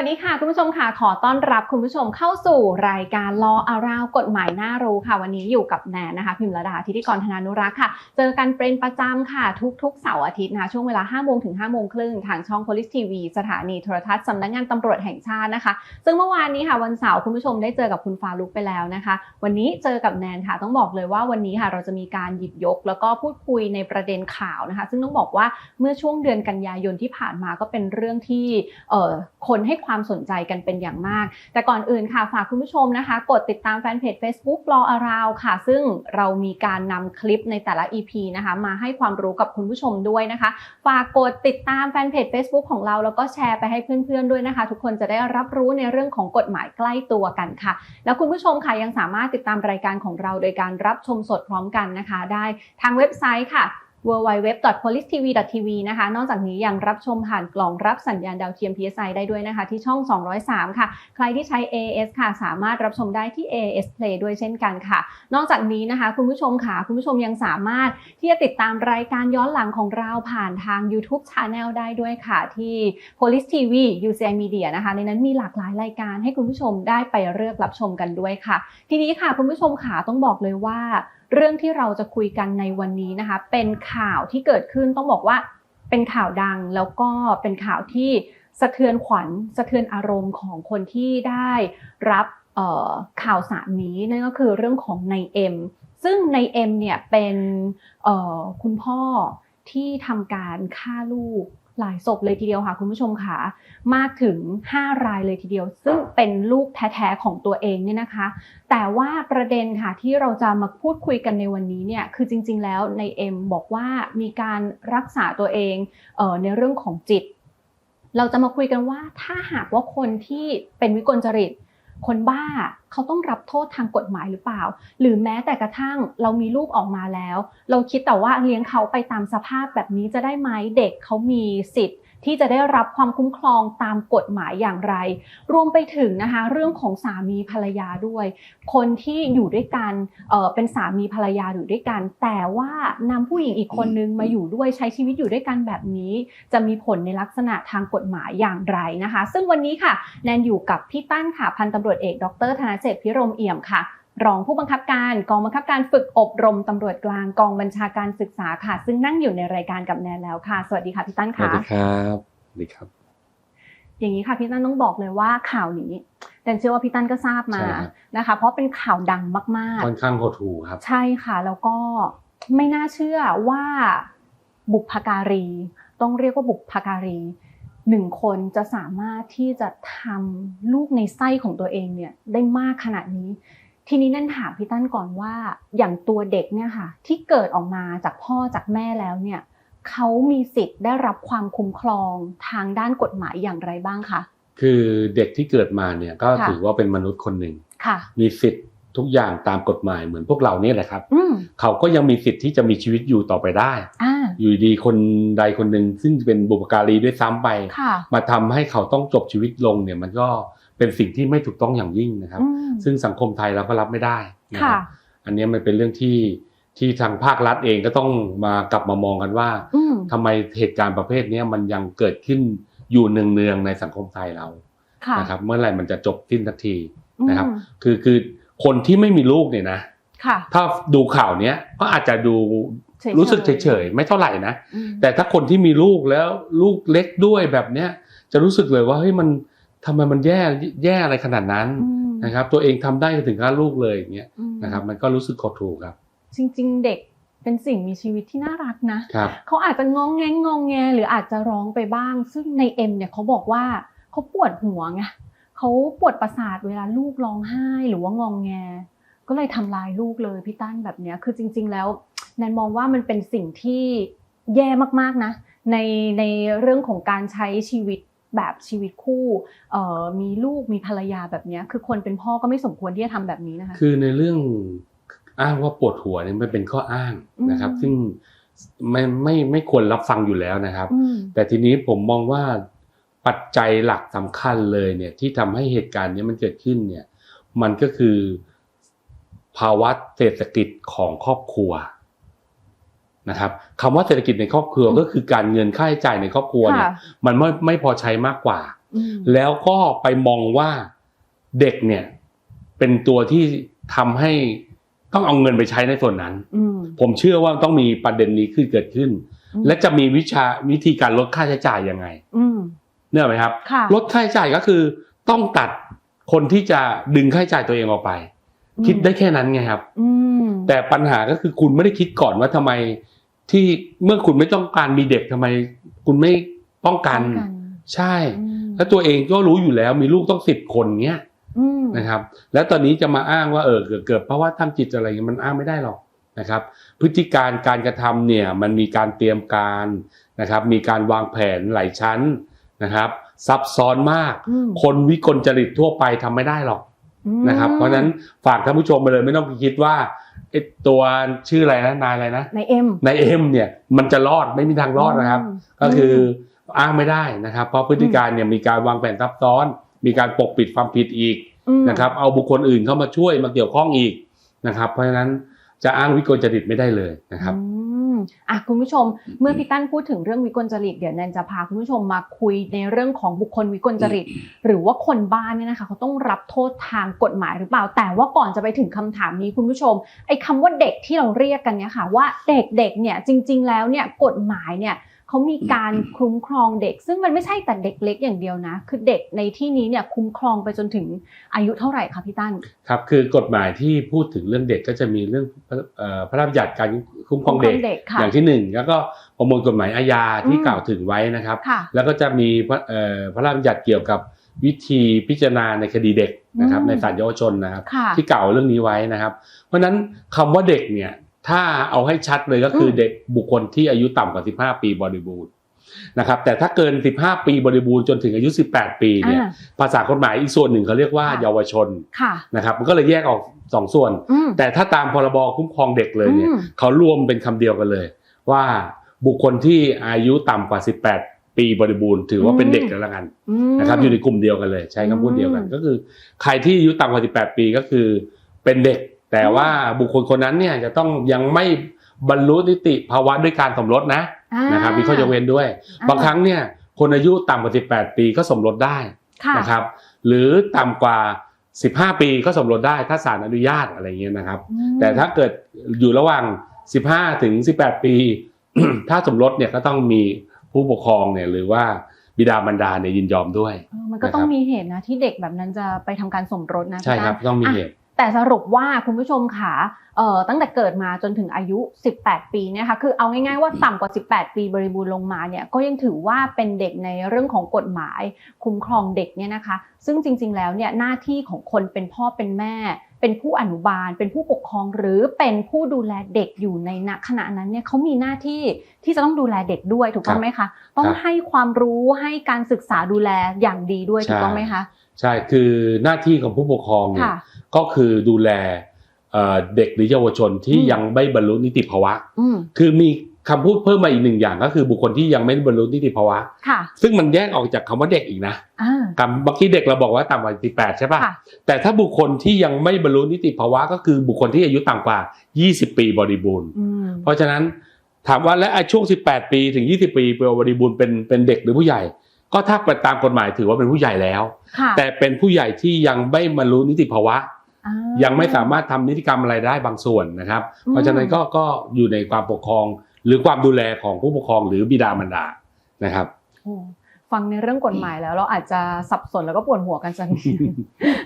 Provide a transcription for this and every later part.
สวัสดี ค่ะคุณผู้ชมค่ะขอต้อนรับคุณผู้ชมเข้าสู่รายการ Law Around กฎหมายน่ารู้ค่ะ วันนี้อยู่กับแนนนะคะ พิมพ์ระดาธิติกรธนานุรักษ์ค่ะ เจอกันเป็นประจำค่ะ ทุกๆเสาร์อาทิตย์นะคะช่วงเวลา5โมงถึง5โมงครึ่งทางช่อง Police TV สถานีโทรทัศน์สำนักงานตำรวจแห่งชาตินะคะ ซึ่งเมื่อวานนี้ค่ะวันเสาร์คุณผู้ชมได้เจอกับคุณฟาลุกไปแล้วนะคะ วันนี้เจอกับแนนค่ะ ต้องบอกเลยว่าวันนี้ค่ะเราจะมีการหยิบยก แล้วก็พูดคุยในประเด็นข่าวนะคะ ซึ่งต้องบอกว่าเมื่อช่วงเดือนกันยายนที่ผ่านมาก็เป็นเรื่องที่เอ่อคนให้ความสนใจกันเป็นอย่างมาก แต่ก่อนอื่นค่ะฝากคุณผู้ชมนะคะ กดติดตามแฟนเพจ Facebook Law Around ค่ะ ซึ่งเรามีการนำคลิปในแต่ละ EP นะคะ มาให้ความรู้กับคุณผู้ชมด้วยนะคะ ฝากกดติดตามแฟนเพจ Facebook ของเราแล้วก็แชร์ไปให้เพื่อนๆด้วยนะคะ ทุกคนจะได้รับรู้ในเรื่องของกฎหมายใกล้ตัวกันค่ะ แล้วคุณผู้ชมค่ะยังสามารถติดตามรายการของเราโดยการรับชมสดพร้อมกันนะคะ ได้ทางเว็บไซต์ค่ะ www.policetv.tv นะคะ นอกจากนี้ยังรับชมผ่านกล่องรับสัญญาณดาวเทียม PSI ได้ด้วยนะคะ ที่ช่อง 203 ค่ะ ใครที่ใช้ AS ค่ะ สามารถรับชมได้ที่ AS Play ด้วยเช่นกันค่ะ นอกจากนี้นะคะ คุณผู้ชมค่ะ คุณผู้ชมยังสามารถที่จะติดตามรายการย้อนหลังของเราผ่านทาง YouTube Channel ได้ด้วยค่ะ ที่ Police TV UCI Media นะคะ ในนั้นมีหลากหลายรายการให้คุณผู้ชมได้ไปเลือกรับชมกันด้วยค่ะ ทีนี้ค่ะคุณผู้ชมค่ะต้องบอกเลยว่า เรื่องที่เราจะคุยกันในวันนี้นะคะ เป็นข่าวที่เกิดขึ้นต้องบอกว่าเป็นข่าวดังแล้วก็เป็นข่าวที่สะเทือนขวัญสะเทือนอารมณ์ของคนที่ได้รับข่าวสารนี้นั่นก็คือเรื่องของนายเอ็มซึ่งนายเอ็มเนี่ยเป็นคุณพ่อที่ทำการฆ่าลูก หลายศพเลยทีเดียวค่ะคุณผู้ชมค่ะมากถึง 5 รายเลยทีเดียว ซึ่งเป็นลูกแท้ๆของตัวเองเนี่ยนะคะ แต่ว่าประเด็นค่ะที่เราจะมาพูดคุยกันในวันนี้เนี่ยคือจริง ๆ แล้วในเอ็มบอกว่ามีการรักษาตัวเองเออในเรื่องของจิต เราจะมาคุยกันว่าถ้าหากว่าคนที่เป็นวิกลจริต คนบ้าเขาต้องรับโทษทางกฎหมายหรือเปล่า หรือแม้แต่กระทั่งเรามีลูกออกมาแล้ว เราคิดแต่ว่าเลี้ยงเขาไปตามสภาพแบบนี้จะได้ไหมเด็กเขามีสิทธิ์ ที่จะได้รับความคุ้มครองตามกฎหมายอย่างไร รวมไปถึงนะคะเรื่องของสามีภรรยาด้วย คนที่อยู่ด้วยกันเอ่อเป็นสามีภรรยาอยู่ด้วยกัน แต่ว่านำผู้หญิงอีกคนนึงมาอยู่ด้วยใช้ชีวิตอยู่ด้วยกันแบบนี้ จะมีผลในลักษณะทางกฎหมายอย่างไรนะคะ ซึ่งวันนี้ค่ะแนนอยู่กับพี่ตั้นค่ะพันตำรวจเอก ดรธนเศรษฐ์พิรมเอี่ยมค่ะ รองผู้บังคับการกองบังคับการฝึกอบรมตำรวจกลางกองบัญชาการศึกษาค่ะ ซึ่งนั่งอยู่ในรายการกับแนนแล้วค่ะ สวัสดีค่ะพี่ตั้นสวัสค่ะดีครับสวัสดีครับ อย่างนี้ค่ะพี่ตั้นต้องบอกเลยว่าข่าวนี้แนนเชื่อว่าพี่ตั้นก็ทราบมาใช่ครับนะคะ เพราะเป็นข่าวดังมากค่อนข้างโหดหูครับๆใช่ค่ะ แล้วก็ไม่น่าเชื่อว่าบุพการี ต้องเรียกว่าบุพการีหนึ่งคนจะสามารถที่จะทำลูกในไส้ของตัวเองเนี่ยได้มากขนาดนี้ ทีนี้นั่นถามพี่ตั้นก่อนว่า อย่างตัวเด็กเนี่ยค่ะ ที่เกิดออกมาจากพ่อจากแม่แล้วเนี่ยเขามีสิทธิ์ได้รับความคุ้มครองทางด้านกฎหมายอย่างไรบ้างคะคือเด็กที่เกิดมาเนี่ยก็ค่ะถือว่าเป็นมนุษย์คนหนึ่งค่ะมีสิทธิ์ทุกอย่างตามกฎหมายเหมือนพวกเราเนี่ยแหละครับอืมเขาก็ยังมีสิทธิ์ที่จะมีชีวิตอยู่ต่อไปได้อ่าอยู่ดีคนใดคนหนึ่งซึ่งเป็นบุปการีด้วยซ้ำไปค่ะมาทำให้เขาต้องจบชีวิตลงเนี่ยมันก็ เป็นสิ่งที่ไม่ถูกต้องอย่างยิ่งนะครับอืมซึ่งสังคมไทยเราก็รับไม่ได้นะคค่ะรับอันนี้มันเป็นเรื่องที่ที่ทางภาครัฐเองก็ต้องมากลับมามองกันว่าอืมทำไมเหตุการณ์ประเภทเนี้ยมันยังเกิดขึ้นอยู่เนืองๆในสังคมไทยเราค่ะนะครับเมื่อไหร่มันจะจบสิ้นสักทีอืมนะครับ คือคือคนที่ไม่มีลูกเนี่ยนะค่ะถ้าดูข่าวเนี้ยก็อาจจะดูเฉยๆรู้สึกเฉยๆไม่เท่าไหร่นะอืมแต่ถ้าคนที่มีลูกแล้วลูกเล็กด้วยแบบเนี้ยจะรู้สึกเลยว่าเฮ้ยมัน ทำไมมันแย่แย่อะไรขนาดนั้นอืมนะครับ ตัวเองทำได้ถึงฆ่าลูกเลยอย่างเงี้ยอืมนะครับ มันก็รู้สึกขดถูกครับ จริง ๆ เด็กเป็นสิ่งมีชีวิตที่น่ารักนะครับเขาอาจจะงองแงงงองแงหรืออาจจะร้องไปบ้าง ซึ่งในเอ็มเนี่ยเขาบอกว่าเขาปวดหัวไงเขาปวดประสาทเวลาลูกร้องไห้หรือว่างองแง ก็เลยทำลายลูกเลยพี่ตั้นแบบเนี้ยคือจริง ๆ แล้วแนนมองว่ามันเป็นสิ่งที่แย่มากๆนะ ในในเรื่องของการใช้ชีวิต แบบชีวิตคู่เอ่อมีลูกมีภรรยาแบบเนี้ยคือคนเป็นพ่อก็ไม่สมควรที่จะทำแบบนี้นะคะคือในเรื่องอ้างว่าปวดหัวเนี่ยมันเป็นข้ออ้างนะครับอืมซึ่งไม่ไม่ไม่ควรรับฟังอยู่แล้วนะครับอืมแต่ทีนี้ผมมองว่าปัจจัยหลักสำคัญเลยเนี่ยที่ทำให้เหตุการณ์เนี้มันเกิดขึ้นเนี่ย มันก็คือภาวะเศรษฐกิจของครอบครัว นะครับคำว่าเศรษฐกิจในครอบครัวอืมก็คือการเงินค่าใช้จ่ายในครอบครัวเนี่ยค่ะมันไม่ไม่พอใช้มากกว่าอืมแล้วก็ไปมองว่าเด็กเนี่ยเป็นตัวที่ทำให้ต้องเอาเงินไปใช้ในส่วนนั้นอืมผมเชื่อว่าต้องมีประเด็นนี้ขึ้นเกิดขึ้นอืมและจะมีวิชาวิธีการลดค่าใช้จ่ายยังไงอืมเนื่อไหมครับค่ะลดค่าใช้จ่ายก็คือต้องตัดคนที่จะดึงค่าใช้จ่ายตัวเองออกไปอืมคิดได้แค่นั้นไงครับอืมแต่ปัญหาก็คือคุณไม่ได้คิดก่อนว่าทำไม ที่เมื่อคุณไม่ต้องการมีเด็กทำไม คุณไม่ป้องกันป้องกันใช่อืมแล้วตัวเองก็รู้อยู่แล้วมีลูกต้องสิบคนเนี้ยอืมนะครับ แล้วตอนนี้จะมาอ้างว่าเออเกิดเกิดเพราะว่าทำจิตอะไรเงี้ยมันอ้างไม่ได้หรอกนะครับ พฤติการการกระทำเนี่ยมันมีการเตรียมการนะครับ มีการวางแผนหลายชั้นนะครับ ซับซ้อนมากอืมคนวิกลจริตทั่วไปทำไม่ได้หรอกอืมนะครับ เพราะฉะนั้นฝากท่านผู้ชมไปเลยไม่ต้องไปคิดว่า ไอ้ตัวชื่ออะไรนะนายอะไรนะในเอ็มนายเอ็มเนี่ยมันจะรอดไม่มีทางรอดนะครับมก็คืออ้างไม่ได้นะครับ เพราะพฤติการเนี่ยมีการวางแผนซับซ้อน มีการปกปิดความผิดอีกมนะครับ เอาบุคคลอื่นเข้ามาช่วยมาเกี่ยวข้องอีกนะครับ เพราะฉะนั้นจะอ้างวิกลจริตไม่ได้เลยนะครับ อืมอะคุณผู้ชม เมื่อพี่ตั้นพูดถึงเรื่องวิกลจริตเดี๋ยวแนนจะพาคุณผู้ชมมาคุยในเรื่องของบุคคลวิกลจริต หรือว่าคนบ้านเนี่ยนะคะเขาต้องรับโทษทางกฎหมายหรือเปล่า แต่ว่าก่อนจะไปถึงคำถามนี้คุณผู้ชมไอ้คำว่าเด็กที่เราเรียกกันเนี่ยค่ะว่าเด็กเด็กๆเนี่ยจริง ๆ แล้วเนี่ยกฎหมายเนี่ย เขามีการคุ้มครองเด็ก ซึ่งมันไม่ใช่แต่เด็กเล็กอย่างเดียวนะ คือเด็กในที่นี้เนี่ยคุ้มครองไปจนถึงอายุเท่าไหร่คะพี่ตั้นครับคือกฎหมายที่พูดถึงเรื่องเด็กก็จะมีเรื่องเอ่อพระราชบัญญัติการคุ้มครองเด็กเด็กค่ะอย่างที่หนึ่งแล้วก็ประมวลกฎหมายอาญาที่อืมกล่าวถึงไว้นะครับค่ะแล้วก็จะมีพระเอ่อพระราชบัญญัติเกี่ยวกับวิธีพิจารณาในคดีเด็กนะครับอืมในศาลเยาวชนนะครับค่ะที่กล่าวเรื่องนี้ไว้นะครับ เพราะฉะนั้นคำว่าเด็กเนี่ย ถ้าเอาให้ชัดเลยก็คืออมเด็กบุคคลที่อายุต่ำกว่า 15 ปีบริบูรณ์นะครับ แต่ถ้าเกิน 15 ปีบริบูรณ์จนถึงอายุ 18 ปีเนี่ยอ่าภาษากฎหมายอีกส่วนหนึ่งเขาเรียกว่าค่ะเยาวชนค่ะนะครับ มันก็เลยแยกออกสองส่วนอืมแต่ถ้าตามพรบคุ้มครองเด็กเลยเนี่ยอืมเขารวมเป็นคำเดียวกันเลย ว่าบุคคลที่อายุต่ำกว่า 18ปีบริบูรณ์ถือว่าเป็นเด็กแล้วละกันมนะครับอยู่ในกลุ่มเดียวกันเลย ใช้คำพูดเดียวกันอืมก็คือ ใครที่อายุต่ำกว่า 18 ปีก็คือ เป็นเด็ก แต่ว่าบุคคลคนนั้นเนี่ยจะต้องยังไม่บรรลุนิติภาวะด้วยการสมรสนะอ่านะครับมีข้อยกเว้นด้วยอ่าบางครั้งเนี่ยคนอายุต่ำกว่า 18 ปีก็สมรสได้ค่ะนะครับหรือต่ำกว่า 15 ปีก็สมรสได้ถ้าศาลอนุญาตอะไรเงี้ยนะครับอืมแต่ถ้าเกิดอยู่ระหว่าง 15 ถึง 18 ปี ถ้าสมรสเนี่ยก็ต้องมีผู้ปกครองเนี่ยหรือว่าบิดามารดาเนี่ยยินยอมด้วยเออมันก็ต้องมีเหตุนะที่เด็กแบบนั้นจะไปทำการสมรสนะใช่ครับพี่ต้องมีตั้นเหอะตุ แต่สรุปว่าคุณผู้ชมค่ะเอ่อตั้งแต่เกิดมาจนถึงอายุ 18 ปีเนี่ยค่ะคือเอาง่ายๆว่าต่ำกว่า 18 ปีบริบูรณ์ลงมาเนี่ยก็ยังถือว่าเป็นเด็กในเรื่องของกฎหมาย คุ้มครองเด็กเนี่ยนะคะ ซึ่งจริง ๆ แล้วเนี่ยหน้าที่ของคนเป็นพ่อเป็นแม่ เป็นผู้อนุบาล เป็นผู้ปกครองหรือเป็นผู้ดูแลเด็กอยู่ในณขณะนั้นเนี่ยเขามีหน้าที่ที่จะต้องดูแลเด็กด้วยถูกต้องไหมคะต้องครับให้ความรู้ให้การศึกษาดูแลอย่างดีด้วยถูกต้องไหมคะ ใช่คือหน้าที่ของผู้ปกครองเนี่ยค่ะก็คือดูแลเอ่อเด็กหรือเยาวชนที่อืมยังไม่บรรลุนิติภาวะอืมคือมีคำพูดเพิ่มมาอีกหนึ่งอย่างก็คือบุคคลที่ยังไม่บรรลุนิติภาวะค่ะซึ่งมันแยกออกจากคำว่าเด็กอีกนะอ่าคำเมื่อกี้เด็กเราบอกว่าต่ำกว่า18ใช่ป่ะค่ะ แต่ถ้าบุคคลที่ยังไม่บรรลุนิติภาวะ ก็คือบุคคลที่อายุต่ำกว่า 20 ปีบริบูรณ์อืมเพราะฉะนั้นถามว่าและไอ้ช่วง 18 ปีถึง 20 ปีบริบูรณ์เป็นเป็นเด็กหรือผู้ใหญ่ ก็ถ้าไปตามกฎหมายถือว่าเป็นผู้ใหญ่แล้วค่ะ แต่เป็นผู้ใหญ่ที่ยังไม่บรรลุนิติภาวะอ่ายังไม่สามารถทำนิติกรรมอะไรได้บางส่วนนะครับอืมเพราะฉะนั้นก็ก็อยู่ในความปกครองหรือความดูแลของผู้ปกครองหรือบิดามารดานะครับโอ้ ฟังในเรื่องกฎหมายแล้วเราอาจจะสับสนแล้วก็ปวดหัวกันสักนิด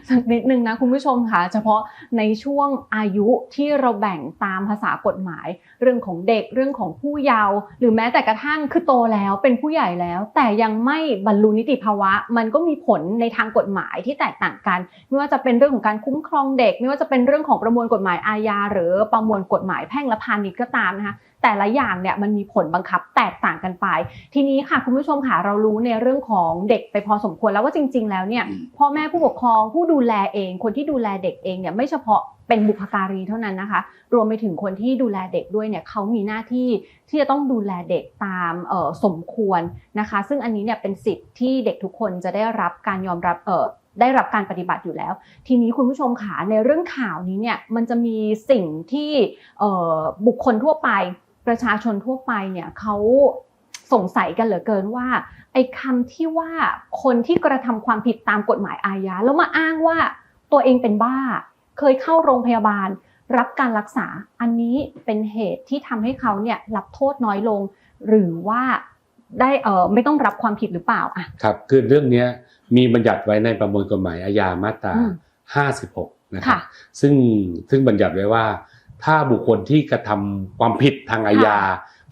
สักนิดนึงนะคุณผู้ชมค่ะเฉพาะในช่วงอายุที่เราแบ่งตามภาษากฎหมาย เรื่องของเด็กเรื่องของผู้เยาว์หรือแม้แต่กระทั่งคือโตแล้วเป็นผู้ใหญ่แล้ว แต่ยังไม่บรรลุนิติภาวะ มันก็มีผลในทางกฎหมายที่แตกต่างกัน ไม่ว่าจะเป็นเรื่องของการคุ้มครองเด็ก ไม่ว่าจะเป็นเรื่องของประมวลกฎหมายอาญาหรือประมวลกฎหมายแพ่งและพาณิชย์ก็ตามนะคะ แต่ละอย่างเนี่ยมันมีผลบังคับแตกต่างกันไป ทีนี้ค่ะคุณผู้ชมค่ะเรารู้ในเรื่องของเด็กไปพอสมควรแล้วว่าจริง ๆ แล้วเนี่ยพ่อแม่ผู้ปกครองผู้ดูแลเอง คนที่ดูแลเด็กเองเนี่ยไม่เฉพาะเป็นบุพการีเท่านั้นนะคะ รวมไปถึงคนที่ดูแลเด็กด้วยเนี่ยเขามีหน้าที่ที่จะต้องดูแลเด็กตามเอ่อสมควรนะคะ ซึ่งอันนี้เนี่ยเป็นสิทธิ์ที่เด็กทุกคนจะได้รับการยอมรับเอ่อได้รับการปฏิบัติอยู่แล้ว ทีนี้คุณผู้ชมค่ะในเรื่องข่าวนี้เนี่ยมันจะมีสิ่งที่เอ่อบุคคลทั่วไป ประชาชนทั่วไปเนี่ยเขาสงสัยกันเหลือเกินว่า ไอ้คำที่ว่าคนที่กระทำความผิดตามกฎหมายอาญาแล้วมาอ้างว่าตัวเองเป็นบ้า เคยเข้าโรงพยาบาล รับการรักษาอันนี้เป็นเหตุที่ทำให้เขาเนี่ยรับโทษน้อยลง หรือว่าได้เออไม่ต้องรับความผิดหรือเปล่าอะครับคือเรื่องเนี้ยมีบัญญัติไว้ในประมวลกฎหมายอาญามาตราอืม56 นะครับค่ะซึ่งซึ่งบัญญัติไว้ว่า ถ้าบุคคลที่กระทำความผิดทางอาญา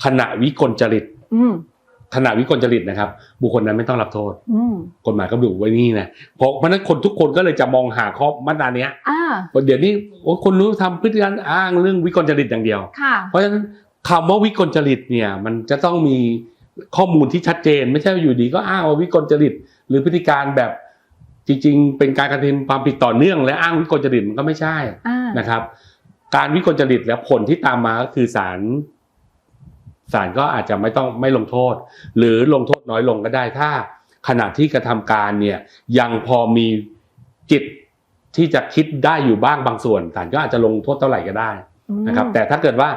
ขณะวิกลจริตอืมขณะวิกลจริตนะครับ บุคคลนั้นไม่ต้องรับโทษอืมกฎหมายก็ระบุไว้นี่นะเพราะเพราะฉะนั้นคนทุกคนก็เลยจะมองหาข้อมาตราเนี้ยอ่าเดี๋ยวนี้โอ้คนรู้ทำพฤติการอ้างเรื่องวิกลจริตอย่างเดียวค่ะเพราะฉะนั้นคำว่าวิกลจริตเนี่ย มันจะต้องมีข้อมูลที่ชัดเจน ไม่ใช่ว่าอยู่ดีก็อ้างว่าวิกลจริต หรือพฤติการแบบจริง ๆ เป็นการกระทำความผิดต่อเนื่อง และอ้างวิกลจริตมันก็ไม่ใช่อ่านะครับ การวิกลจริตแล้วผลที่ตามมาก็คือศาลศาลก็อาจจะไม่ต้องไม่ลงโทษ หรือลงโทษน้อยลงก็ได้ถ้าขณะที่กระทำการเนี่ยยังพอมีจิตที่จะคิดได้อยู่บ้างบางส่วนศาลก็อาจจะลงโทษเท่าไหร่ก็ได้นะครับ แต่ถ้าเกิดว่า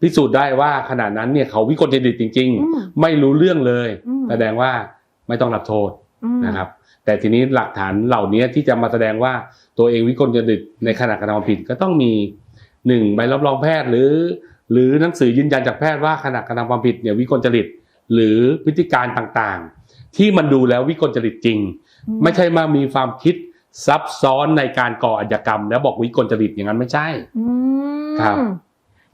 พิสูจน์ได้ว่าขณะนั้นเนี่ยเขาวิกลจริตจริงอืมๆไม่รู้เรื่องเลยอืมแสดงว่าไม่ต้องรับโทษอืมนะครับ แต่ทีนี้หลักฐานเหล่านี้ที่จะมาแสดงว่าตัวเองวิกลจริตในขณะกระทำความผิดก็ต้องมี หนึ่งใบรับรองแพทย์หรือ หรือหนังสือยืนยันจากแพทย์ว่าขณะกระทำความผิดเนี่ยวิกลจริต หรือพฤติการต่างๆ ที่มันดูแล้ววิกลจริตจริงอืไม่ใช่มามีความคิดซับซ้อนในการก่ออาชญากรรม แล้วบอกวิกลจริตอย่างนั้นไม่ใช่อืมครับ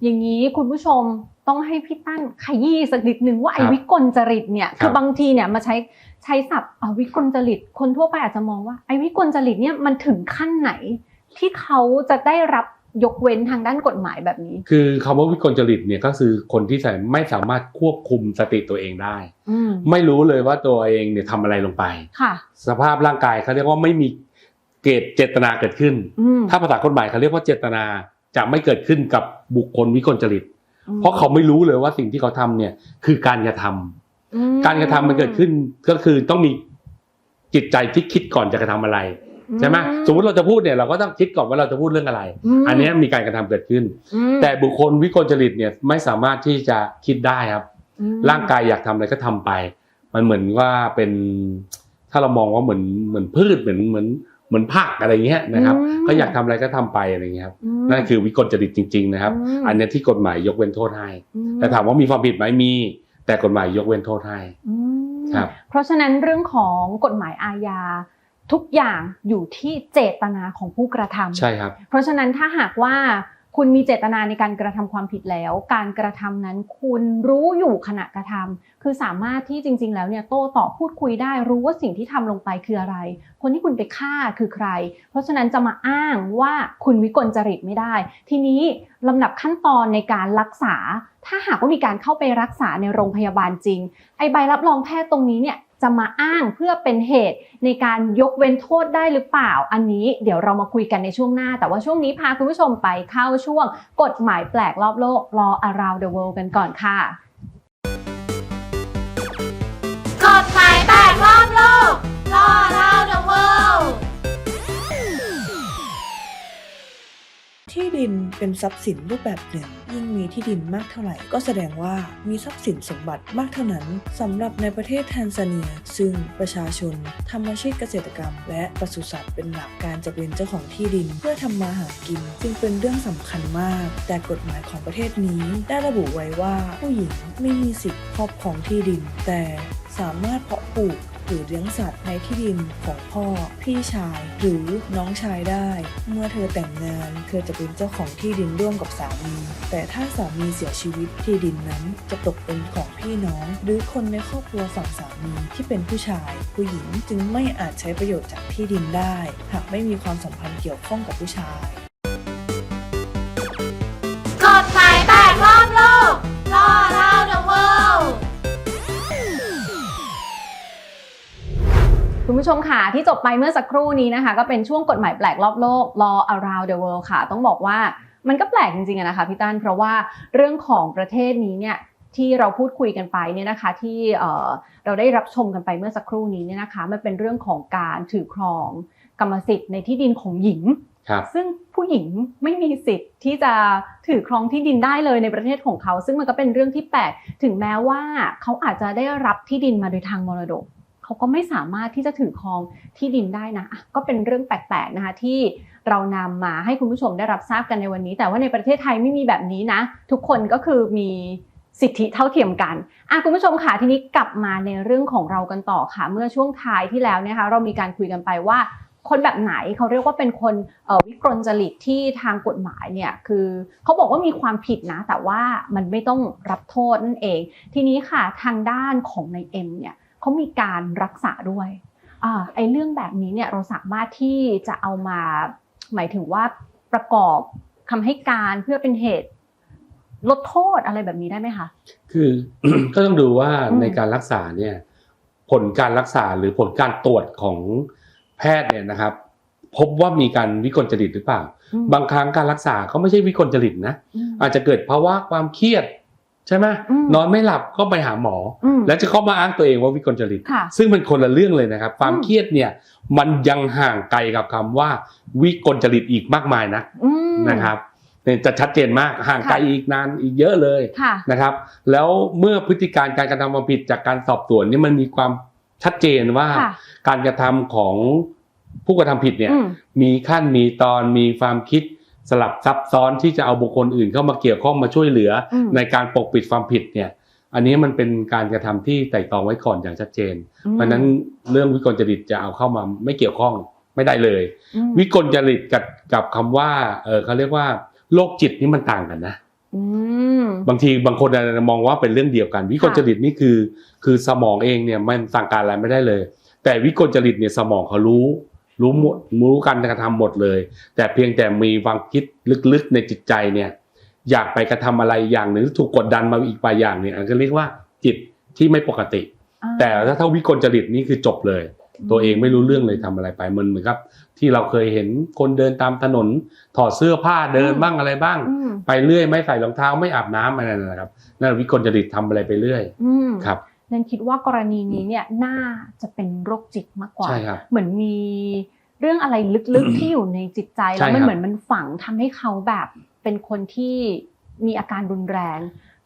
อย่างนี้คุณผู้ชมต้องให้พี่ตั้นขยี้สักนิดนึงว่าไอ้ครับวิกลจริตเนี่ยครับคือบางทีเนี่ยมาใช้ใช้ศัพท์อ่าวิกลจริต คนทั่วไปอาจจะมองว่าไอ้วิกลจริตเนี่ยมันถึงขั้นไหนที่เขาจะได้รับ ยกเว้นทางด้านกฎหมายแบบนี้ คือคำว่าวิกลจริตเนี่ยก็คือคนที่ใส่ไม่สามารถควบคุมสติตัวเองได้อืมไม่รู้เลยว่าตัวเองเนี่ยทำอะไรลงไปค่ะสภาพร่างกายเขาเรียกว่าไม่มีเกตเจตนาเกิดขึ้นอืมถ้าภาษากฎหมายเขาเรียกว่าเจตนาจะไม่เกิดขึ้นกับบุคคลวิกลจริตอืมเพราะเขาไม่รู้เลยว่าสิ่งที่เขาทำเนี่ยคือการกระทำอืมการกระทำมันเกิดขึ้นก็คือต้องมีจิตใจที่คิดก่อนจะกระทำอะไร ใช่ไหมสมมติเราจะพูดเนี่ยเราก็ต้องคิดก่อนว่าเราจะพูดเรื่องอะไรมอันเนี้ยมีการกระทำเกิดขึ้นอืมแต่บุคคลวิกลจริตเนี่ยไม่สามารถที่จะคิดได้ครับอืมร่างกายอยากทำอะไรก็ทำไป มันเหมือนว่าเป็น ถ้าเรามองว่าเหมือนเหมือนพืชเหมือนเหมือนเหมือนผักอะไรเงี้ยนะครับอืมก็อยากทำอะไรก็ทำไปอะไรเงี้ยครับมนั่นคือวิกลจริตจริง ๆ นะครับอืมอันเนี้ยที่กฎหมายยกเว้นโทษให้อืมแต่ถามว่ามีความผิดไหมมี แต่กฎหมายยกเว้นโทษให้อืมครับเพราะฉะนั้นเรื่องของกฎหมายอาญา ทุกอย่างอยู่ที่เจตนาของผู้กระทำใช่ครับ เพราะฉะนั้นถ้าหากว่าคุณมีเจตนาในการกระทำความผิดแล้ว การกระทำนั้นคุณรู้อยู่ขณะกระทำคือสามารถที่จริง ๆ แล้วเนี่ยโต้ตอบพูดคุยได้ รู้ว่าสิ่งที่ทำลงไปคืออะไร คนที่คุณไปฆ่าคือใคร เพราะฉะนั้นจะมาอ้างว่าคุณวิกลจริตไม่ได้ ทีนี้ลำดับขั้นตอนในการรักษา ถ้าหากว่ามีการเข้าไปรักษาในโรงพยาบาลจริง ไอใบรับรองแพทย์ตรงนี้เนี่ย จะมาอ้างเพื่อเป็นเหตุในการยกเว้นโทษได้หรือเปล่า อันนี้เดี๋ยวเรามาคุยกันในช่วงหน้า แต่ว่าช่วงนี้พาคุณผู้ชมไปเข้าช่วง กฎหมายแปลกรอบโลก Law Around the World กันก่อนค่ะ เป็นทรัพย์สินรูปแบบหนึ่ง ยิ่งมีที่ดินมากเท่าไหร่ ก็แสดงว่ามีทรัพย์สินสมบัติมากเท่านั้นสำหรับในประเทศแทนซาเนีย ซึ่งประชาชนทำอาชีพเกษตรกรรม และปศุสัตว์เป็นหลักการจะเป็นเจ้าของที่ดิน เพื่อทำมาหากิน จึงเป็นเรื่องสำคัญมาก แต่กฎหมายของประเทศนี้ได้ระบุไว้ว่าผู้หญิงไม่มีสิทธิ์ครอบครองที่ดิน แต่สามารถเพาะปลูก รือเลี้ยงสัตว์ในที่ดินของพ่อ พี่ชาย หรือน้องชายได้ เมื่อเธอแต่งงาน เธอจะเป็นเจ้าของที่ดินร่วมกับสามี แต่ถ้าสามีเสียชีวิตที่ดินนั้นจะตกเป็นของพี่น้อง หรือคนในครอบครัวฝั่งสามีที่เป็นผู้ชาย ผู้หญิงจึงไม่อาจใช้ประโยชน์จากที่ดินได้ หากไม่มีความสัมพันธ์เกี่ยวข้องกับผู้ชาย คุณผู้ชมค่ะที่จบไปเมื่อสักครู่นี้นะคะ ก็เป็นช่วงกฎหมายแปลกรอบโลก Law Around the World ค่ะ ต้องบอกว่ามันก็แปลกจริงๆอะนะคะพี่ตั้นเพราะว่าเรื่องของประเทศนี้เนี่ยที่เราพูดคุยกันไปเนี่ยนะคะที่เอ่อเราได้รับชมกันไปเมื่อสักครู่นี้เนี่ยนะคะมันเป็นเรื่องของการถือครองกรรมสิทธิ์ในที่ดินของหญิงครับซึ่งผู้หญิงไม่มีสิทธิ์ที่จะถือครองที่ดินได้เลยในประเทศของเขา ซึ่งมันก็เป็นเรื่องที่แปลกถึงแม้ว่าเขาอาจจะได้รับที่ดินมาโดยทางมรดก เขาก็ไม่สามารถที่จะถือครองที่ดินได้นะก็เป็นเรื่องแปลกๆนะคะที่เรานำมาให้คุณผู้ชมได้รับทราบกันในวันนี้ แต่ว่าในประเทศไทยไม่มีแบบนี้นะ ทุกคนก็คือมีสิทธิเท่าเทียมกันอะคุณผู้ชมค่ะทีนี้กลับมาในเรื่องของเรากันต่อค่ะ เมื่อช่วงท้ายที่แล้วนยคะเรามีการคุยกันไปว่า คนแบบไหนเขาเรียกว่าเป็นคนวิกลจริตที่ทางกฎหมายเนี่ยคือเขาบอกว่ามีความผิดนะ แต่ว่ามันไม่ต้องรับโทษนั่นเอง ทีนี้ค่ะทางด้านของนายเอ็มเนี่ย เขามีการรักษาด้วยอ่าไอ้เรื่องแบบนี้เนี่ยเราสามารถที่จะเอามาหมายถึงว่าประกอบคำให้การเพื่อเป็นเหตุลดโทษอะไรแบบนี้ได้ไหมคะ คือก็ต้องดูว่าอืมในการรักษาเนี่ยผลการรักษาหรือผลการตรวจของแพทย์เนี่ยนะครับ พบว่ามีการวิกลจริตหรือเปล่าอืมบางครั้งการรักษาก็ไม่ใช่วิกลจริตนะอืมอาจจะเกิดภาวะความเครียด ใช่ไหมอืมนอนไม่หลับก็ไปหาหมออมแล้วจะเข้ามาอ้างตัวเองว่าวิกลจริตค่ะซึ่งเป็นคนละเรื่องเลยนะครับ ความอืมเครียดเนี่ยมันยังห่างไกลกับคำว่า วิกลจริตอีกมากมายนะอืมนะครับเนี่ยจะชัดเจนมากห่างไกลค่ะอีกนานอีกเยอะเลยค่ะนะครับ แล้วเมื่อพฤติการการกระทำความผิดจากการสอบสวนนี่มันมีความชัดเจนว่าค่ะการกระทำของผู้กระทำผิดเนี่ยอืมมีขั้นมีตอนมีความคิด สลับซับซ้อนที่จะเอาบุคคลอื่นเข้ามาเกี่ยวข้องมาช่วยเหลืออมในการปกปิดความผิดเนี่ย อันนี้มันเป็นการกระทำที่ไต่ตรองไว้ก่อนอย่างชัดเจน เพราะฉะนั้นเรื่องวิกลจริตจะเอาเข้ามาไม่เกี่ยวข้องไม่ได้เลยอืมวิกลจริตกับกับคำว่าเออเขาเรียกว่าโรคจิตนี่มันต่างกันนะอืมบางทีบางคนอาจจะมองว่าเป็นเรื่องเดียวกัน วิกลจริตนี่คือ คือสมองเองเนี่ยมันสั่งการอะไรไม่ได้เลย แต่วิกลจริตเนี่ยสมองเขารู้ รู้หมดรู้การกระทำหมดเลย แต่เพียงแต่มีความคิดลึกๆในจิตใจเนี่ย อยากไปกระทำอะไรอย่างหนึ่งถูกกดดันมาอีกไปอย่างเนี่ยอันก็เรียกว่าจิตที่ไม่ปกติอ่าแต่ถ้าถ้าวิกลจริตนี่คือจบเลย ตัวเองไม่รู้เรื่องเลยทำอะไรไปมันเหมือนกับ ที่เราเคยเห็นคนเดินตามถนน ถอดเสื้อผ้าเดินบ้างอะไรบ้างอืมไปเรื่อยไม่ใส่รองเท้าไม่อาบน้ำอะไรนั่นนะครับนั่นวิกลจริตทำอะไรไปเรื่อยอืมครับ นันคิดว่ากรณีนี้เนี่ยน่าจะเป็นโรคจิตมากกว่าใช่ครับเหมือนมีเรื่องอะไรลึกๆที่อยู่ในจิตใจใช่แล้วมันครับเหมือนมันฝังทำให้เขาแบบเป็นคนที่มีอาการรุนแรง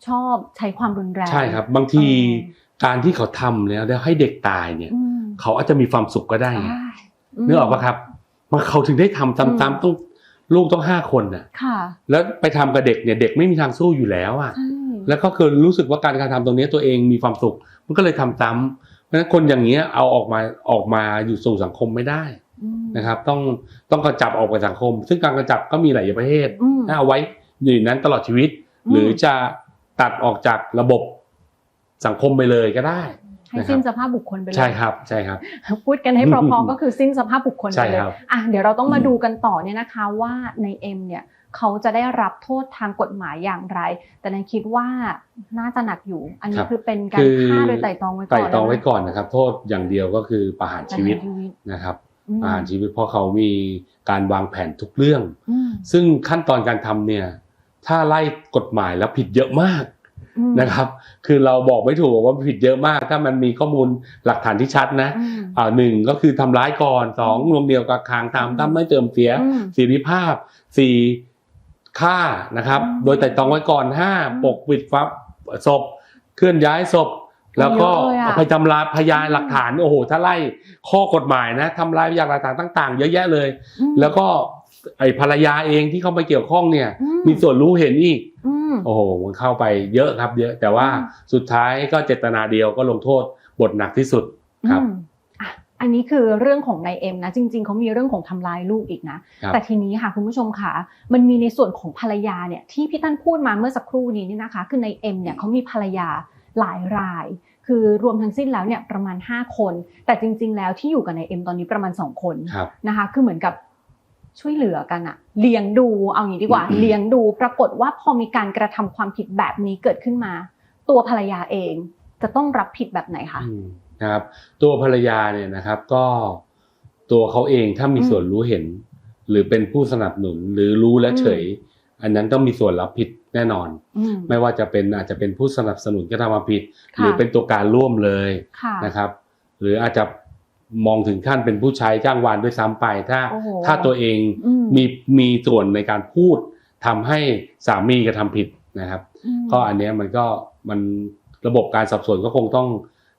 ชอบใช้ความรุนแรงใช่ครับ บางทีเออการที่เขาทำเนี่ยแล้วให้เด็กตายเนี่ยอืมเขาอาจจะมีความสุขก็ได้ไงใช่นึกออกปะครับมันเขาถึงได้ทำซ้ำๆต้องลูกต้องห้าคนน่ะค่ะแล้วไปทำกับเด็กเนี่ยเด็กไม่มีทางสู้อยู่แล้วอะใช่แล้วก็คือรู้สึกว่าการกระทำตรงนี้ตัวเองมีความสุข มันก็เลยทำซ้ำเพราะฉะนั้นคนอย่างเงี้ยเอาออกมาออกมาอยู่สู่สังคมไม่ได้อืมนะครับ ต้องต้องกระจับออกไปสังคม ซึ่งการกระจับก็มีหลายประเภทอืมถ้าเอาไว้อยู่ในนั้นตลอดชีวิตอืมหรือจะตัดออกจากระบบสังคมไปเลยก็ได้ให้นะครับสิ้นสภาพบุคคลไปเลยใช่ครับใช่ครับ พูดกันให้พอๆก็คือสิ้นสภาพบุคคลใช่ไปเลยครับอะเดี๋ยวเราต้องมาดูกันต่อเนี่ยนะคะว่าในเอ็มเนี่ย เขาจะได้รับโทษทางกฎหมายอย่างไร แต่นันคิดว่าน่าจะหนักอยู่ อันนี้คือเป็นการฆ่าโดยไตร่ตรองไว้ก่อนไต่ตรองไว้แล้วนะก่อนนะครับ โทษอย่างเดียวก็คือประหารชีวิตประหารชีวิตนะครับอืมประหารชีวิตเพราะเขามีการวางแผนทุกเรื่องอืมซึ่งขั้นตอนการทำเนี่ยถ้าไล่กฎหมายแล้วผิดเยอะมากอืมนะครับ คือเราบอกไม่ถูกว่าผิดเยอะมาก ถ้ามันมีข้อมูลหลักฐานที่ชัดนะอืมอ่าหนึ่งก็คือทำร้ายก่อนสองรวมเดียวกับคางตามตั้มไม่เติมเสียอืมเสรีภาพสี่ ฆ่านะครับอืมโดยแต่ตรองไว้ก่อนห้าอืมปกปิดฟับศพ เคลื่อนย้ายศพ แล้วก็เยอะเลยอะเอาไปทำลายพยานอืมหลักฐานโอ้โหถ้าไล่ข้อกฎหมายนะทำลายพยานหลักฐานต่าง ๆ เยอะแยะเลยอืมแล้วก็ไอ้ภรรยาเองที่เข้ามาเกี่ยวข้องเนี่ยอืมีส่วนรู้เห็นอีกอืมโอ้โหมันเข้าไปเยอะครับ เยอะแต่ว่าอืมสุดท้ายก็เจตนาเดียวก็ลงโทษบทหนักที่สุดครับ อืมอะอันนี้คือเรื่องของนายเอ็มนะจริง ๆเขามีเรื่องของทำลายลูกอีกนะครับแต่ทีนี้ค่ะคุณผู้ชมค่ะ มันมีในส่วนของภรรยาเนี่ยที่พี่ตั้นพูดมาเมื่อสักครู่นี้นี่นะคะ คือนายเอ็มเนี่ยเขามีภรรยาหลายราย คือรวมทั้งสิ้นแล้วเนี่ยประมาณ 5 คน แต่จริง ๆ แล้วที่อยู่กับนายเอ็มตอนนี้ประมาณ 2 คนครับนะคะ คือเหมือนกับช่วยเหลือกันอะเลี้ยงดูเอาอย่างนี้ดีกว่าอืมเลี้ยงดู ปรากฏว่าพอมีการกระทำความผิดแบบนี้เกิดขึ้นมา ตัวภรรยาเองจะต้องรับผิดแบบไหนคะอืม นะครับ ตัวภรรยาเนี่ยนะครับก็ตัวเขาเองถ้ามีอืมส่วนรู้เห็น หรือเป็นผู้สนับสนุนหรือรู้และเฉย อันนั้นต้องมีส่วนรับผิดแน่นอนอืมไม่ว่าจะเป็นอาจจะเป็นผู้สนับสนุนกระทำความผิดค่ะหรือเป็นตัวการร่วมเลยค่ะนะครับ หรืออาจจะมองถึงขั้นเป็นผู้ใช้จ้างวานด้วยซ้ำไป ถ้าโอ้โหถ้าตัวเองอืมมีมีส่วนในการพูดทำให้สามีกระทำผิดนะครับมก็อันเนี้ยมันก็มันระบบการสอบสวนก็คงต้อง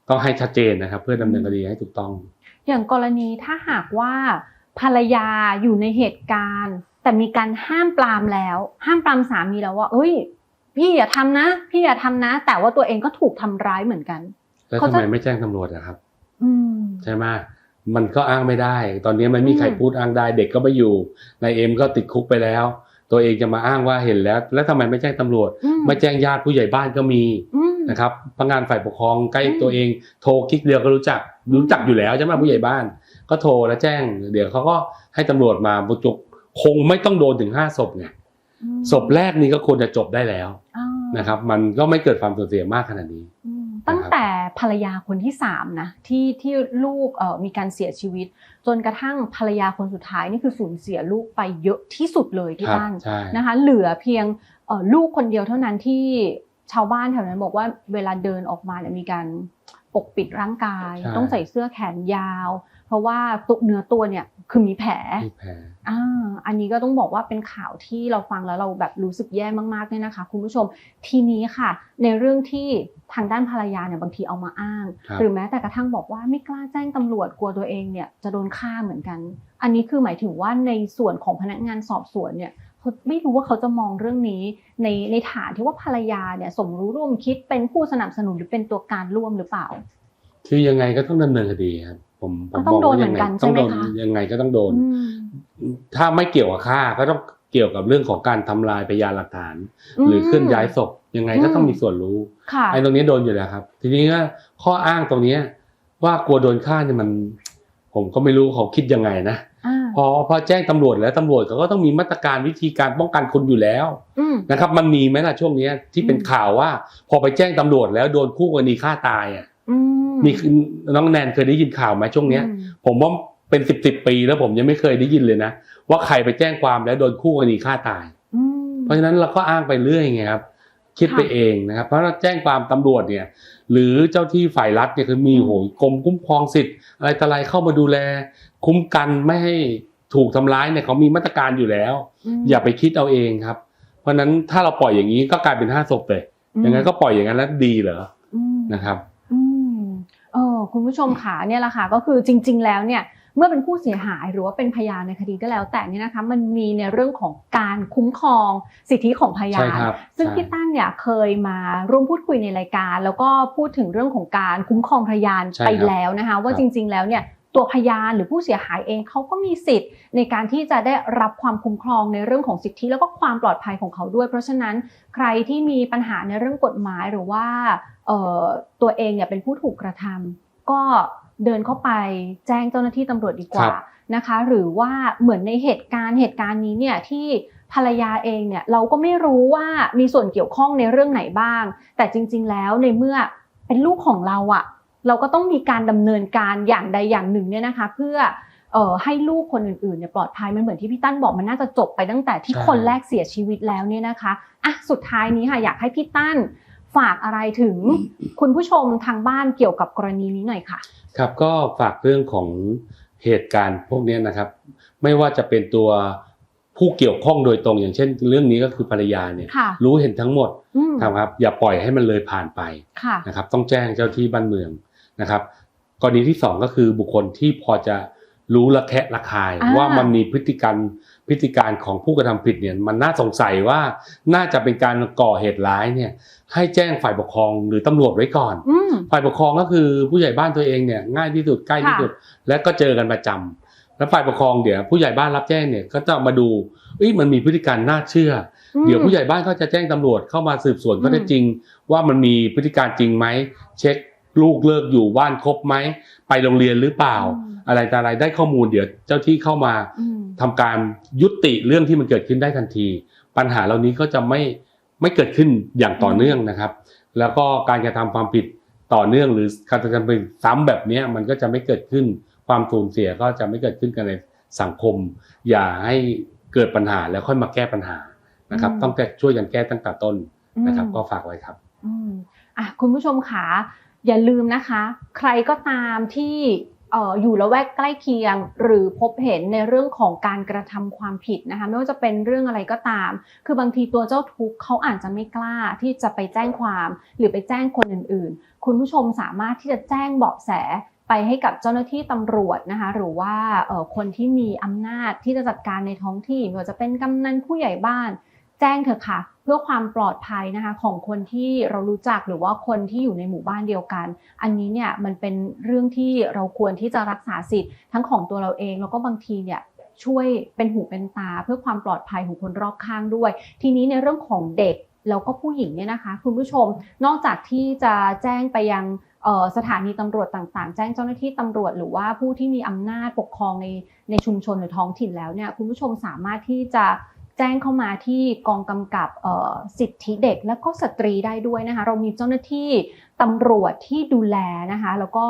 ต้องให้ชัดเจนนะครับ เพื่อดำเนินคดีให้ถูกต้อง อย่างกรณีถ้าหากว่าภรรยาอยู่ในเหตุการณ์ แต่มีการห้ามปรามแล้ว ห้ามปรามสามีแล้วว่า เอ้ย พี่อย่าทำนะ พี่อย่าทำนะ แต่ว่าตัวเองก็ถูกทำร้ายเหมือนกันแล้วเขาทำจะไมไม่แจ้งตำรวจนะครับอืมใช่ไหมมันก็อ้างไม่ได้ ตอนนี้มันไม่มีใครอืมพูดอ้างได้ เด็กก็ไม่อยู่นายเอ็มก็ติดคุกไปแล้ว ตัวเองจะมาอ้างว่าเห็นแล้ว แล้วทำไมไม่แจ้งตำรวจอืไม่แจ้งญาติผู้ใหญ่บ้านก็มีอืม นะครับพนักงานฝ่ายปกครองใกล้อืมตัวเองโทรคลิกเดียวก็รู้จักอืมรู้จักอยู่แล้วใช่ไหมผู้ใหญ่บ้าน ก็โทรแล้วแจ้ง เดี๋ยวเขาก็ให้ตำรวจมาบุจุกคงไม่ต้องโดนถึงห้าศพไงอืมศพแรกนี้ก็ควรจะจบได้แล้วอ่านะครับ มันก็ไม่เกิดความสูญเสียมากขนาดนี้อืมตั้งแต่ภรรยาคนที่สามนะที่ที่ลูกเอ่อมีการเสียชีวิต จนกระทั่งภรรยาคนสุดท้ายนี่คือสูญเสียลูกไปเยอะที่สุดเลยที่ครับบ้านใช่นะคะ เหลือเพียงเอ่อลูกคนเดียวเท่านั้นที่ ชาวบ้านแถวนั้นบอกว่าเวลาเดินออกมาเนี่ยมีการปกปิดร่างกาย ใช่ ต้องใส่เสื้อแขนยาว เพราะว่าตัวเนื้อตัวเนี่ยคือมีแผลที่แพ้อ่าอันนี้ก็ต้องบอกว่าเป็นข่าวที่เราฟังแล้วเราแบบรู้สึกแย่มากๆเนี่ยนะคะ คุณผู้ชมทีนี้ค่ะ ในเรื่องที่ทางด้านภรรยาเนี่ยบางทีเอามาอ้าง ครับหรือแม้แต่กระทั่งบอกว่าไม่กล้าแจ้งตำรวจกลัวตัวเองเนี่ยจะโดนฆ่าเหมือนกัน อันนี้คือหมายถึงว่าในส่วนของพนักงานสอบสวนเนี่ย เขาไม่รู้ว่าเขาจะมองเรื่องนี้ ในในฐานที่ว่าภรรยาเนี่ยสมรู้ร่วมคิดเป็นผู้สนับสนุนหรือเป็นตัวการร่วมหรือเปล่า คือยังไงก็ต้องดำเนินคดีครับผมผมก็ต้องมโดนว่าเหมือนกันต้งใช่ไหมโดนคะยังไงก็ต้องโดนอืมถ้าไม่เกี่ยวกับฆ่าก็ต้องเกี่ยวกับเรื่องของการทำลายพยานหลักฐาน หรือเคลื่อนย้ายศพยังไงก็ต้องมีส่วนรู้ค่ะไอ้ตรงนี้โดนอยู่แล้วครับ ทีนี้ก็ข้ออ้างตรงเนี้ยว่ากลัวโดนฆ่าเนี่ยมัน ผมก็ไม่รู้เขาคิดยังไงนะอ่า พอพอแจ้งตำรวจแล้วตำรวจเขาก็ต้องมีมาตรการวิธีการป้องกันคุณอยู่แล้วอืมนะครับ มันมีไหมล่ะช่วงเนี้ยที่เป็นอืมข่าวว่า พอไปแจ้งตำรวจแล้วโดนคู่กรณีฆ่าตายอะอืมมีน้องแนนเคยได้ยินข่าวไหมช่วงเนี้ยอืมผมว่าเป็นสิบสิบปีแล้วผมยังไม่เคยได้ยินเลยนะว่าใครไปแจ้งความแล้วโดนคู่กรณีฆ่าตายอืมเพราะฉะนั้นเราก็อ้างไปเรื่อยไงครับคิดไปค่ะเองนะครับ เพราะเราแจ้งความตำรวจเนี่ย หรือเจ้าที่ฝ่ายรัฐเนี่ยคือมีอืมโหยกรมคุ้มครองสิทธิ์อะไรต่ออะไรเข้ามาดูแล คุ้มกันไม่ให้ ถูกทำร้ายเนี่ยเขามีมาตรการอยู่แล้วมอย่าไปคิดเอาเองครับ เพราะฉะนั้นถ้าเราปล่อยอย่างนี้ก็กลายเป็นห้าศพเลยอย่างนั้นก็ปล่อยอย่างนั้นแล้วดีเหรออืมนะครับอืมเออคุณผู้ชมค่ะเนี่ยแหละค่ะก็คือจริง ๆ แล้วเนี่ยเมื่อเป็นผู้เสียหายหรือว่าเป็นพยานในคดีก็แล้วแต่เนี่ยนะคะมันมีในเรื่องของการคุ้มครองสิทธิของพยาใช่นครับซึ่งใช่พี่ตั้นเนี่ยเคยมาร่วมพูดคุยในรายการ แล้วก็พูดถึงเรื่องของการคุ้มครองพยานใช่ไปครับแล้วนะคะ ว่าครับจริง ๆ แล้วเนี่ย ตัวพยานหรือผู้เสียหายเองเขาก็มีสิทธิ์ ในการที่จะได้รับความคุ้มครองในเรื่องของสิทธิแล้วก็ความปลอดภัยของเขาด้วย เพราะฉะนั้นใครที่มีปัญหาในเรื่องกฎหมายหรือว่าเอ่อตัวเองเนี่ยเป็นผู้ถูกกระทำก็เดินเข้าไปแจ้งเจ้าหน้าที่ตำรวจดีกว่าครับนะคะ หรือว่าเหมือนในเหตุการณ์เหตุการณ์นี้เนี่ยที่ภรรยาเองเนี่ยเราก็ไม่รู้ว่ามีส่วนเกี่ยวข้องในเรื่องไหนบ้าง แต่จริง ๆ แล้วในเมื่อเป็นลูกของเราอะ เราก็ต้องมีการดำเนินการอย่างใดอย่างหนึ่งเนี่ยนะคะ เพื่อเอ่อให้ลูกคนอื่นๆเนี่ยปลอดภัยมันเหมือนที่พี่ตั้นบอกมันน่าจะจบไปตั้งแต่ที่ใช่คนแรกเสียชีวิตแล้วเนี่ยนะคะอะสุดท้ายนี้ค่ะอยากให้พี่ตั้นฝากอะไรถึงคุณผู้ชมทางบ้านเกี่ยวกับกรณีนี้หน่อยค่ะ ครับก็ฝากเรื่องของเหตุการณ์พวกนี้นะครับ ไม่ว่าจะเป็นตัวผู้เกี่ยวข้องโดยตรงอย่างเช่น เรื่องนี้ก็คือภรรยาเนี่ยค่ะรู้เห็นทั้งหมดอืมนะครับอย่าปล่อยให้มันเลยผ่านไปค่ะนะครับต้องแจ้งเจ้าที่บ้านเมือง นะครับ กรณีที่สองก็คือบุคคลที่พอจะรู้ระแคะระคายอ่าว่ามันมีพฤติกรรมพฤติการของผู้กระทำผิดเนี่ยมันน่าสงสัยว่าน่าจะเป็นการก่อเหตุร้ายเนี่ยให้แจ้งฝ่ายปกครองหรือตำรวจไว้ก่อนอืมฝ่ายปกครองก็คือผู้ใหญ่บ้านตัวเองเนี่ยง่ายที่สุดใกล้ที่ค่ะสุด และก็เจอกันประจำแล้วฝ่ายปกครองเดี๋ยวผู้ใหญ่บ้านรับแจ้งเนี่ยก็จะมาดูเอ้ยมันมีพฤติการน่าเชื่ออมเดี๋ยวผู้ใหญ่บ้านก็จะแจ้งตำรวจเข้ามาสืบสวนอืมข้อเท็จจริง ว่ามันมีพฤติการจริงไหมเช็ค ลูกเลิกอยู่บ้านครบไหม ไปโรงเรียนหรือเปล่าอืมอะไรแต่อะไรได้ข้อมูลเดี๋ยวเจ้าที่เข้ามาอืมทำการยุติเรื่องที่มันเกิดขึ้นได้ทันที ปัญหาเหล่านี้ก็จะไม่ไม่เกิดขึ้นอย่างต่อเนื่องนะครับ แล้วก็การกระทำความผิดต่อเนื่องหรือการกระทำผิดซ้ำแบบเนี้ยมันก็จะไม่เกิดขึ้นความสูญเสียก็จะไม่เกิดขึ้นกันในสังคม อย่าให้เกิดปัญหาแล้วค่อยมาแก้ปัญหานะครับอืมต้องแต่ช่วยกันแก้ตั้งแต่ต้นนะครับอืมก็ฝากไว้ครับอืมอะคุณผู้ชมคะ อย่าลืมนะคะ ใครก็ตามที่อยู่ละแวกใกล้เคียง หรือพบเห็นในเรื่องของการกระทำความผิดนะคะไม่ว่าจะเป็นเรื่องอะไรก็ตาม คือบางทีตัวเจ้าทุกข์เขาอาจจะไม่กล้าที่จะไปแจ้งความ หรือไปแจ้งคนอื่นๆ คุณผู้ชมสามารถที่จะแจ้งเบาะแสไปให้กับเจ้าหน้าที่ตำรวจนะคะหรือว่าคนที่มีอำนาจที่จะจัดการในท้องที่ไม่ว่าจะเป็นกำนันผู้ใหญ่บ้าน แจ้งเถอะค่ะ พื่อความปลอดภัยนะคะของคนที่เรารู้จักหรือว่าคนที่อยู่ในหมู่บ้านเดียวกัน อันนี้เนี่ยมันเป็นเรื่องที่เราควรที่จะรักษาสิทธิ์ทั้งของตัวเราเองแล้วก็บางทีเนี่ยช่วยเป็นหูเป็นตา เพื่อความปลอดภัยของคนรอบข้างด้วย ทีนี้ในเรื่องของเด็กแล้วก็ผู้หญิงเนี่ยนะคะคุณผู้ชมนอกจากที่จะแจ้งไปยังสถานีตำรวจต่างๆ แจ้งเจ้าหน้าที่ตำรวจหรือว่าผู้ที่มีอำนาจปกครองในในชุมชนหรือท้องถิ่นแล้วเนี่ยคุณผู้ชมสามารถที่จะ แจ้งเข้ามาที่กองกำกับสิทธิเด็กและก็สตรีได้ด้วยนะคะ เรามีเจ้าหน้าที่ตำรวจที่ดูแลนะคะ แล้วก็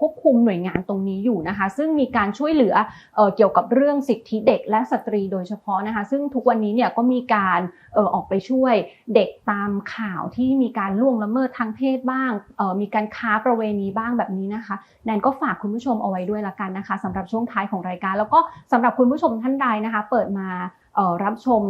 ควบคุมหน่วยงานตรงนี้อยู่นะคะ ซึ่งมีการช่วยเหลือเออเกี่ยวกับเรื่องสิทธิเด็กและสตรีโดยเฉพาะนะคะ ซึ่งทุกวันนี้เนี่ยก็มีการออออกไปช่วยเด็กตามข่าวที่มีการล่วงละเมิดทางเพศบ้าง มีการค้าประเวณีบ้างแบบนี้นะคะแนนก็ฝากคุณผู้ชมเอาไว้ด้วยละกันนะคะสำหรับช่วงท้ายของรายการ แล้วก็สำหรับคุณผู้ชมท่านใดนะคะ เปิดมา รับชม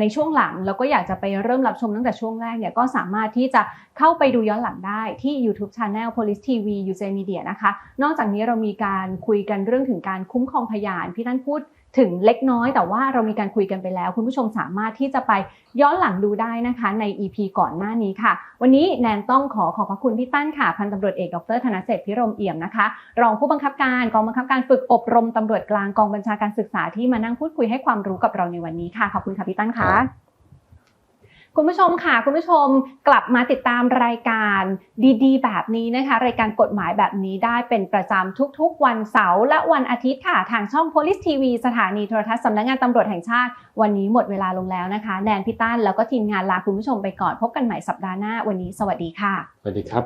ในช่วงหลัง แล้วก็อยากจะไปเริ่มรับชมตั้งแต่ช่วงแรกเนี่ยก็สามารถที่จะเข้าไปดูย้อนหลังได้ที่ YouTube Channel Police TV u j Media นะคะ นอกจากนี้เรามีการคุยกันเรื่องถึงการคุ้มครองพยานพี่ท่านพูด ถึงเล็กน้อย แต่ว่าเรามีการคุยกันไปแล้ว คุณผู้ชมสามารถที่จะไปย้อนหลังดูได้นะคะใน EP ก่อนหน้านี้ค่ะ วันนี้แนนต้องขอขอบพระคุณพี่ตั้นค่ะพันตำรวจเอกดรธนเศรษฐพิรมเอี่ยมนะคะ รองผู้บังคับการกองบังคับการฝึกอบรมตำรวจกลางกองบัญชาการศึกษาที่มานั่งพูดคุยให้ความรู้กับเราในวันนี้ค่ะขอบคุณค่ะพี่ตั้นค่ะ คุณผู้ชมค่ะ คุณผู้ชมกลับมาติดตามรายการดีๆ แบบนี้นะคะ รายการกฎหมายแบบนี้ได้เป็นประจำทุกๆ วันเสาร์และวันอาทิตย์ค่ะ ทางช่อง Police TV สถานีโทรทัศน์สำนักงงานตำรวจแห่งชาติ วันนี้หมดเวลาลงแล้วนะคะแนนพิต้านแล้วก็ทีมงานลาคุณผู้ชมไปก่อนพบกันใหม่สัปดาห์หน้า วันนี้ สวัสดีค่ะ สวัสดีครับ